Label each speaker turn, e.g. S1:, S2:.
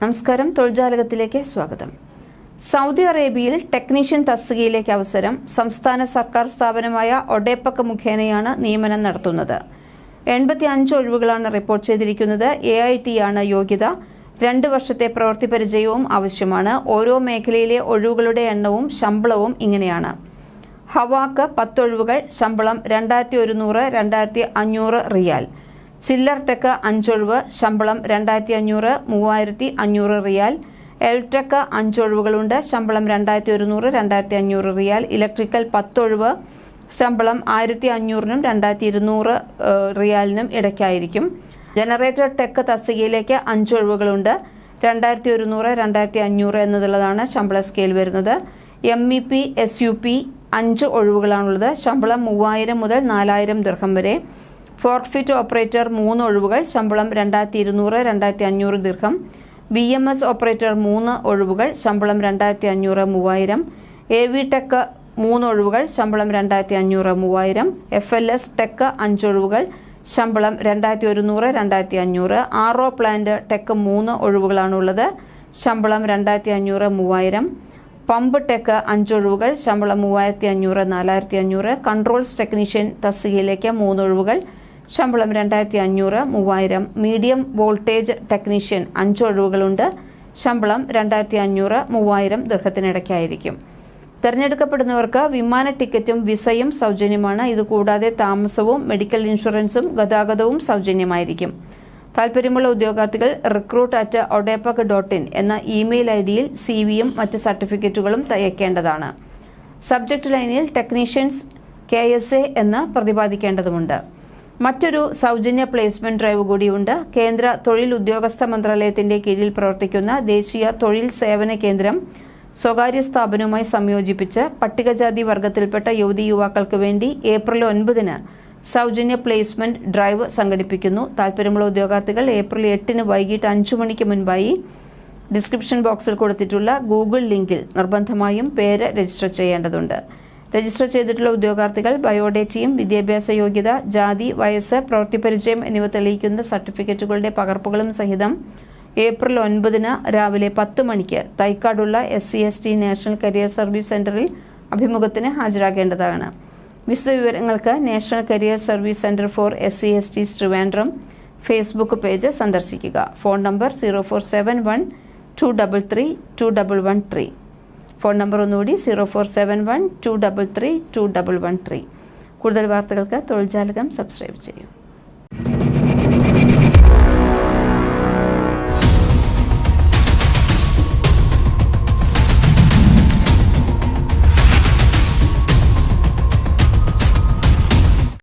S1: നമസ്കാരം. തൊഴിൽജാലകത്തിലേക്ക് സ്വാഗതം. സൗദി അറേബ്യയിൽ ടെക്നീഷ്യൻ തസ്തികയിലേക്ക് അവസരം. സംസ്ഥാന സർക്കാർ സ്ഥാപനമായ ഒഡേപ്പക്ക് മുഖേനയാണ് നിയമനം നടത്തുന്നത്. എൺപത്തി അഞ്ച് ഒഴിവുകളാണ് റിപ്പോർട്ട് ചെയ്തിരിക്കുന്നത്. എ ഐ ടി ആണ് യോഗ്യത. രണ്ട് വർഷത്തെ പ്രവൃത്തി പരിചയവും ആവശ്യമാണ്. ഓരോ മേഖലയിലെ ഒഴിവുകളുടെ എണ്ണവും ശമ്പളവും ഇങ്ങനെയാണ്. ഹവാക്ക് പത്തൊഴിവുകൾ ശമ്പളം രണ്ടായിരത്തി ഒരുന്നൂറ് രണ്ടായിരത്തി അഞ്ഞൂറ് റിയാൽ. ചില്ലർ ടെക്ക് അഞ്ചൊഴിവ് ശമ്പളം രണ്ടായിരത്തി അഞ്ഞൂറ് മൂവായിരത്തി അഞ്ഞൂറ് റിയാൽ. എൽടെക്ക് അഞ്ചൊഴിവുകളുണ്ട് ശമ്പളം രണ്ടായിരത്തി ഒരുന്നൂറ് രണ്ടായിരത്തി അഞ്ഞൂറ് റിയാൽ. ഇലക്ട്രിക്കൽ പത്തൊഴിവ് ശമ്പളം ആയിരത്തി അഞ്ഞൂറിനും രണ്ടായിരത്തി ഇരുന്നൂറ് റിയാലിനും ഇടയ്ക്കായിരിക്കും. ജനറേറ്റർ ടെക്ക് തസ്തികയിലേക്ക് അഞ്ചൊഴിവുകളുണ്ട് രണ്ടായിരത്തി ഒരുന്നൂറ് രണ്ടായിരത്തി അഞ്ഞൂറ് എന്നതുള്ളതാണ് ശമ്പള സ്കെയിൽ വരുന്നത്. M E P S U P അഞ്ച് ഒഴിവുകളാണുള്ളത് ശമ്പളം മൂവായിരം മുതൽ നാലായിരം ദൃഹം വരെ. ഫോർഫിറ്റ് ഓപ്പറേറ്റർ മൂന്ന് ഒഴിവുകൾ ശമ്പളം രണ്ടായിരത്തി ഇരുന്നൂറ് രണ്ടായിരത്തി അഞ്ഞൂറ് ദീർഘം. ബി എം എസ് ഓപ്പറേറ്റർ മൂന്ന് ഒഴിവുകൾ ശമ്പളം രണ്ടായിരത്തി അഞ്ഞൂറ് മൂവായിരം. എ വി ടെക് മൂന്ന് ഒഴിവുകൾ ശമ്പളം രണ്ടായിരത്തി അഞ്ഞൂറ് മൂവായിരം. എഫ് എൽ എസ് ടെക് അഞ്ചൊഴിവുകൾ ശമ്പളം രണ്ടായിരത്തി ഒരുന്നൂറ് രണ്ടായിരത്തി അഞ്ഞൂറ് ആർ ഒ പ്ലാന്റ് ടെക് മൂന്ന് ഒഴിവുകളാണുള്ളത് ശമ്പളം രണ്ടായിരത്തി അഞ്ഞൂറ് മൂവായിരം. പമ്പ് ടെക് അഞ്ചൊഴിവുകൾ ശമ്പളം മൂവായിരത്തി അഞ്ഞൂറ് നാലായിരത്തി അഞ്ഞൂറ് കൺട്രോൾസ് ടെക്നീഷ്യൻ തസ്തികയിലേക്ക് മൂന്ന് ഒഴിവുകൾ ശമ്പളം രണ്ടായിരത്തി അഞ്ഞൂറ് മൂവായിരം. മീഡിയം വോൾട്ടേജ് ടെക്നീഷ്യൻ അഞ്ച് ഒഴിവുകളുണ്ട്. ശമ്പളം രണ്ടായിരത്തി അഞ്ഞൂറ് മൂവായിരം ദീർഘത്തിനിടയ്ക്കായിരിക്കും. തെരഞ്ഞെടുക്കപ്പെടുന്നവർക്ക് വിമാന ടിക്കറ്റും വിസയും സൗജന്യമാണ്. ഇതുകൂടാതെ താമസവും മെഡിക്കൽ ഇൻഷുറൻസും ഗതാഗതവും സൗജന്യമായിരിക്കും. താൽപര്യമുള്ള ഉദ്യോഗാർത്ഥികൾ recruit at ODEPC dot in എന്ന ഇമെയിൽ ഐ ഡിയിൽ സി വിയും മറ്റ് സർട്ടിഫിക്കറ്റുകളും തയ്ക്കേണ്ടതാണ് സബ്ജക്ട് ലൈനിൽ ടെക്നീഷ്യൻസ് കെ എസ് എ എന്ന് പ്രതിപാദിക്കേണ്ടതുണ്ട്. മറ്റൊരു സൗജന്യ പ്ലേസ്മെന്റ് ഡ്രൈവ് കൂടിയുണ്ട്. കേന്ദ്ര തൊഴിൽ ഉദ്യോഗസ്ഥ മന്ത്രാലയത്തിന്റെ കീഴിൽ പ്രവർത്തിക്കുന്ന ദേശീയ തൊഴിൽ സേവന കേന്ദ്രം സ്വകാര്യ സ്ഥാപനവുമായി സംയോജിപ്പിച്ച് പട്ടികജാതി വർഗത്തിൽപ്പെട്ട യുവതി യുവാക്കൾക്ക് വേണ്ടി ഏപ്രിൽ ഒൻപതിന് സൗജന്യ പ്ലേസ്മെന്റ് ഡ്രൈവ് സംഘടിപ്പിക്കുന്നു. താൽപര്യമുള്ള ഉദ്യോഗാർത്ഥികൾ ഏപ്രിൽ എട്ടിന് വൈകിട്ട് അഞ്ചു മണിക്ക് മുൻപായി ഡിസ്ക്രിപ്ഷൻ ബോക്സിൽ കൊടുത്തിട്ടുള്ള ഗൂഗിൾ ലിങ്കിൽ നിർബന്ധമായും പേര് രജിസ്റ്റർ ചെയ്യേണ്ടതുണ്ട്. രജിസ്റ്റർ ചെയ്തിട്ടുള്ള ഉദ്യോഗാർത്ഥികൾ ബയോഡേറ്റയും വിദ്യാഭ്യാസ യോഗ്യത ജാതി വയസ്സ് പ്രവൃത്തി പരിചയം എന്നിവ തെളിയിക്കുന്ന സർട്ടിഫിക്കറ്റുകളുടെ പകർപ്പുകളും സഹിതം ഏപ്രിൽ ഒൻപതിന് രാവിലെ പത്ത് മണിക്ക് തൈക്കാടുള്ള S C S T national career service സെന്ററിൽ അഭിമുഖത്തിന് ഹാജരാകേണ്ടതാണ്. വിശദവിവരങ്ങൾക്ക് national career service centre for S C S T Trivandrum Facebook page സന്ദർശിക്കുക. Phone number zero four seven one two double three two double one three. Phone number ഒന്നുകൂടി zero four seven one two double three two double one three. കൂടുതൽ വാർത്തകൾക്ക് തൊഴിൽജാലകം subscribe ചെയ്യും.